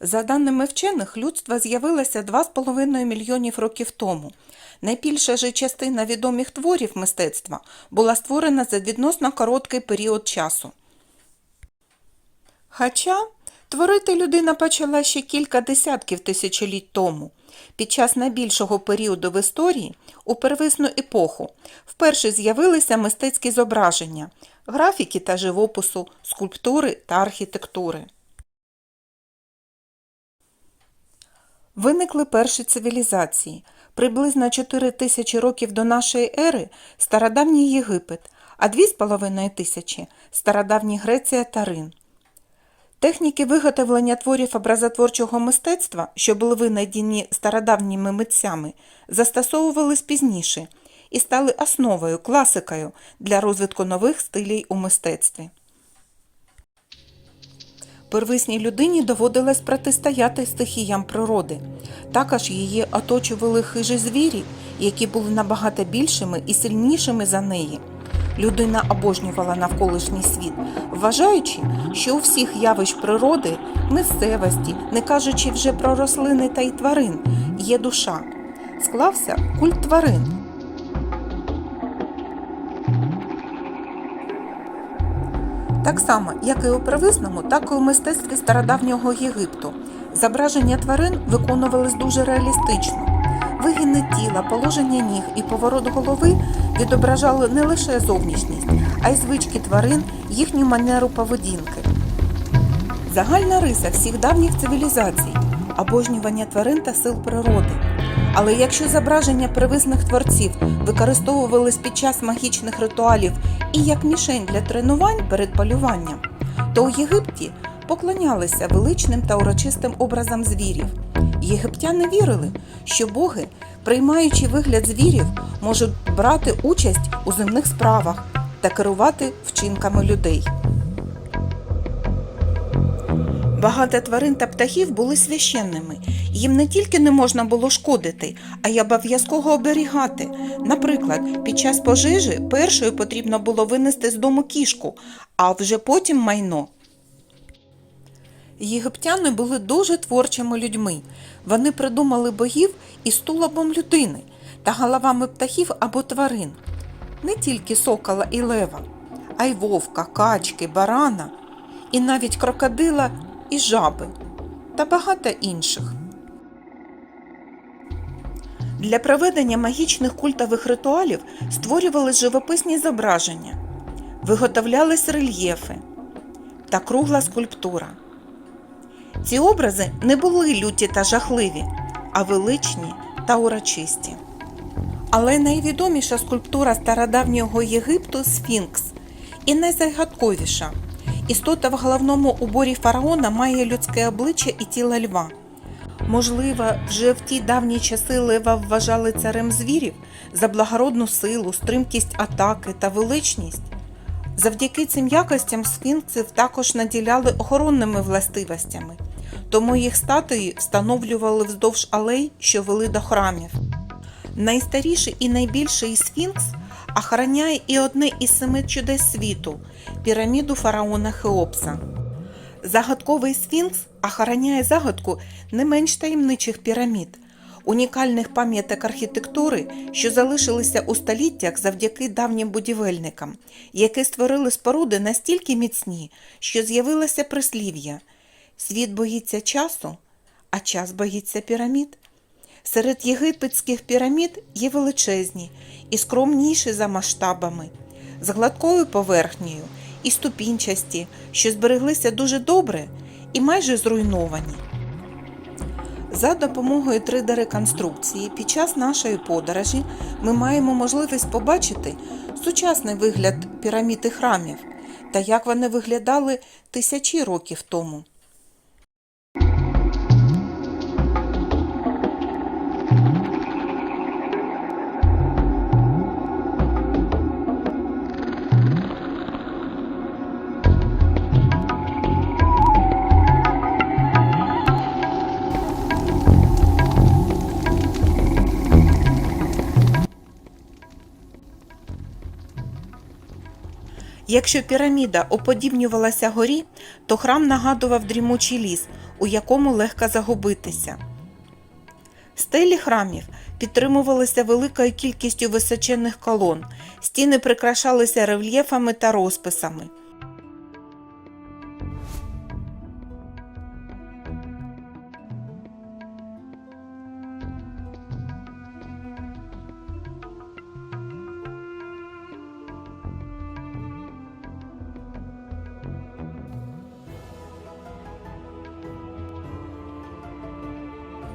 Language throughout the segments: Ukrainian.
За даними вчених, людство з'явилося 2,5 мільйонів років тому. Найбільша же частина відомих творів мистецтва була створена за відносно короткий період часу. Хоча творити людина почала ще кілька десятків тисячоліть тому. Під час найбільшого періоду в історії, у первисну епоху, вперше з'явилися мистецькі зображення, графіки та живопису, скульптури та архітектури. Виникли перші цивілізації. Приблизно 4 тисячі років до нашої ери – стародавній Єгипет, а 2,5 тисячі – стародавні Греція та Рим. Техніки виготовлення творів образотворчого мистецтва, що були винайдені стародавніми митцями, застосовувались пізніше і стали основою, класикою для розвитку нових стилів у мистецтві. Первисній людині доводилось протистояти стихіям природи. Також її оточували хижі звірі, які були набагато більшими і сильнішими за неї. Людина обожнювала навколишній світ, вважаючи, що у всіх явищ природи, місцевості, не кажучи вже про рослини та й тварин, є душа. Склався культ тварин. Так само, як і у первисному, так і у мистецтві стародавнього Єгипту. Зображення тварин виконувались дуже реалістично. Вигини тіла, положення ніг і поворот голови відображали не лише зовнішність, а й звички тварин, їхню манеру поведінки. Загальна риса всіх давніх цивілізацій обожнювання тварин та сил природи. Але якщо зображення первисних творців використовувались під час магічних ритуалів і як мішень для тренувань перед полюванням, то у Єгипті поклонялися величним та урочистим образам звірів. Єгиптяни вірили, що боги, приймаючи вигляд звірів, можуть брати участь у земних справах та керувати вчинками людей. Багато тварин та птахів були священними. Їм не тільки не можна було шкодити, а й обов'язково оберігати. Наприклад, під час пожежі першою потрібно було винести з дому кішку, а вже потім майно. Єгиптяни були дуже творчими людьми. Вони придумали богів із тулубом людини та головами птахів або тварин. Не тільки сокола і лева, а й вовка, качки, барана, і навіть крокодила і жаби та багато інших. Для проведення магічних культових ритуалів створювались живописні зображення, виготовлялись рельєфи та кругла скульптура. Ці образи не були люті та жахливі, а величні та урочисті. Але найвідоміша скульптура стародавнього Єгипту Сфінкс і найзагадковіша. Істота в головному уборі фараона має людське обличчя і тіло льва. Можливо, вже в ті давні часи лева вважали царем звірів за благородну силу, стримкість атаки та величність. Завдяки цим якостям сфінксів також наділяли охоронними властивостями, тому їх статуї встановлювали вздовж алей, що вели до храмів. Найстаріший і найбільший сфінкс охороняє і одне із семи чудес світу піраміду фараона Хеопса. Загадковий сфінкс охороняє загадку не менш таємничих пірамід, унікальних пам'яток архітектури, що залишилися у століттях завдяки давнім будівельникам, які створили споруди настільки міцні, що з'явилося прислів'я Світ боїться часу, а час боїться пірамід. Серед єгипетських пірамід є величезні і скромніші за масштабами, з гладкою поверхнею і ступінчасті, що збереглися дуже добре і майже зруйновані. За допомогою 3D-реконструкції під час нашої подорожі ми маємо можливість побачити сучасний вигляд пірамід і храмів та як вони виглядали тисячі років тому. Якщо піраміда уподібнювалася горі, то храм нагадував дрімучий ліс, у якому легко загубитися. Стелі храмів підтримувалися великою кількістю височенних колон, стіни прикрашалися рельєфами та розписами.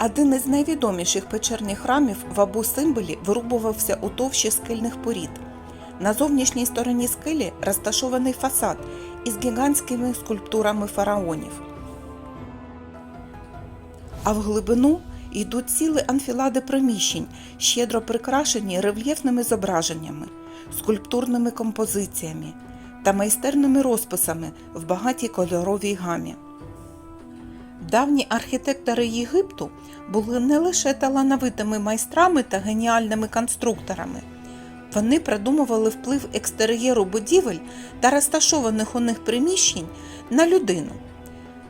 Один із найвідоміших печерних храмів в Абу Симбелі вирубувався у товщі скельних порід. На зовнішній стороні скелі розташований фасад із гігантськими скульптурами фараонів. А в глибину йдуть ціли анфілади приміщень, щедро прикрашені рельєфними зображеннями, скульптурними композиціями та майстерними розписами в багатій кольоровій гамі. Давні архітектори Єгипту були не лише талановитими майстрами та геніальними конструкторами. Вони придумували вплив екстер'єру будівель та розташованих у них приміщень на людину.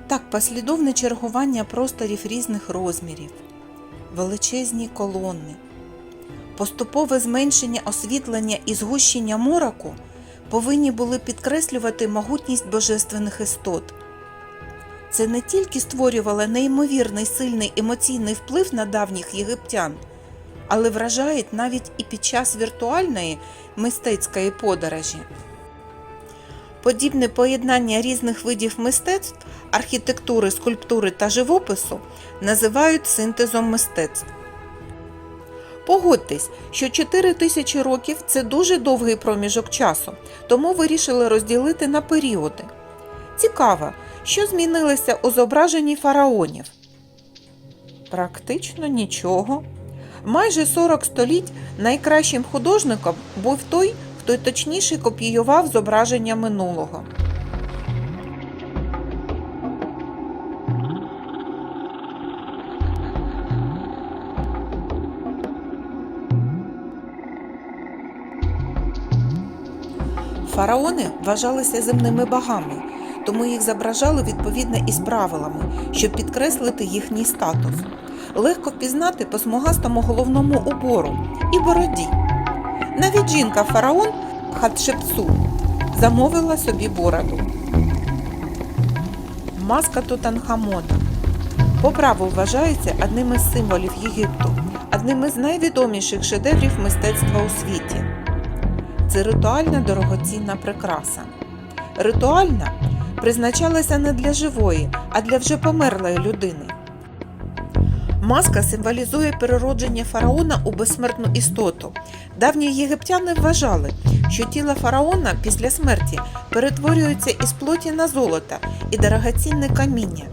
Так, послідовне чергування просторів різних розмірів, величезні колони, поступове зменшення освітлення і згущення мороку повинні були підкреслювати могутність божественних істот. Це не тільки створювало неймовірний сильний емоційний вплив на давніх єгиптян, але вражають навіть і під час віртуальної мистецької подорожі. Подібне поєднання різних видів мистецтв, архітектури, скульптури та живопису називають синтезом мистецтв. Погодьтесь, що 4 тисячі років це дуже довгий проміжок часу, тому вирішили розділити на періоди. Цікаво, що змінилося у зображенні фараонів? Практично нічого. Майже 40 століть найкращим художником був той, хто точніше копіював зображення минулого. Фараони вважалися земними богами, тому їх зображали відповідно із правилами, щоб підкреслити їхній статус. Легко впізнати по смугастому головному убору і бороді. Навіть жінка фараон Хатшепсу замовила собі бороду. Маска Тутанхамона по праву вважається одним із символів Єгипту, одним із найвідоміших шедеврів мистецтва у світі. Це ритуальна дорогоцінна прикраса. Ритуальна призначалася не для живої, а для вже померлої людини. Маска символізує переродження фараона у безсмертну істоту. Давні єгиптяни вважали, що тіло фараона після смерті перетворюється із плоті на золото і дорогоцінне каміння.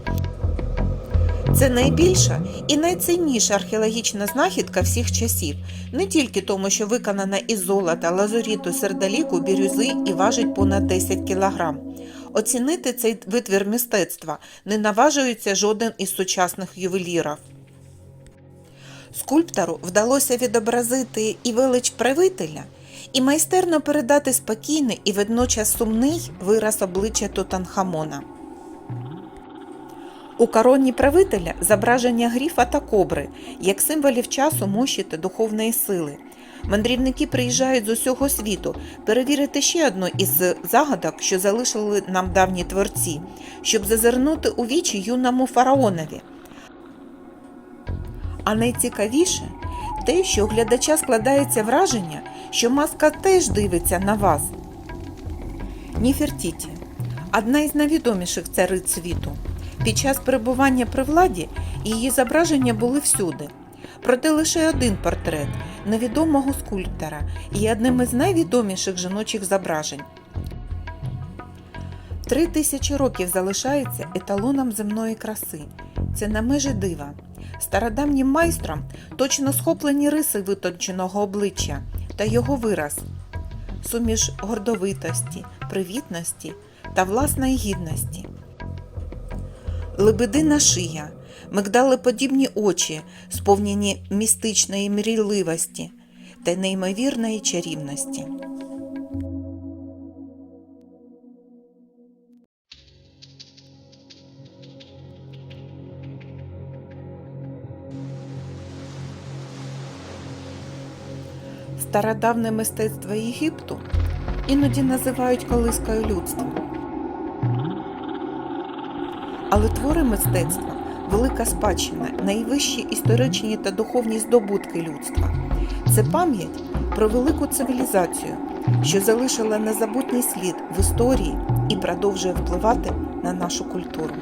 Це найбільша і найцінніша археологічна знахідка всіх часів, не тільки тому, що виконана із золота, лазуріту, сердоліку, бірюзи і важить понад 10 кілограм. Оцінити цей витвір мистецтва не наважується жоден із сучасних ювелірів. Скульптору вдалося відобразити і велич правителя, і майстерно передати спокійний і водночас сумний вираз обличчя Тутанхамона. У короні правителя зображення гріфа та кобри як символів часу, мощі та духовної сили. Мандрівники приїжджають з усього світу перевірити ще одну із загадок, що залишили нам давні творці, щоб зазирнути у вічі юному фараонові. А найцікавіше те, що у глядача складається враження, що маска теж дивиться на вас. Ніфертіті одна із найвідоміших цариць світу. Під час перебування при владі її зображення були всюди. Проте лише один портрет невідомого скульптора є одним із найвідоміших жіночих зображень. Три тисячі років залишається еталоном земної краси. Це на межі дива. Стародавнім майстром точно схоплені риси витонченого обличчя та його вираз, суміш гордовитості, привітності та власної гідності лебедина шия, мигдалеподібні очі, сповнені містичної мрійливості та неймовірної чарівності. Стародавне мистецтво Єгипту іноді називають колискою людства. Але твори мистецтва велика спадщина, найвищі історичні та духовні здобутки людства. Це пам'ять про велику цивілізацію, що залишила незабутній слід в історії і продовжує впливати на нашу культуру.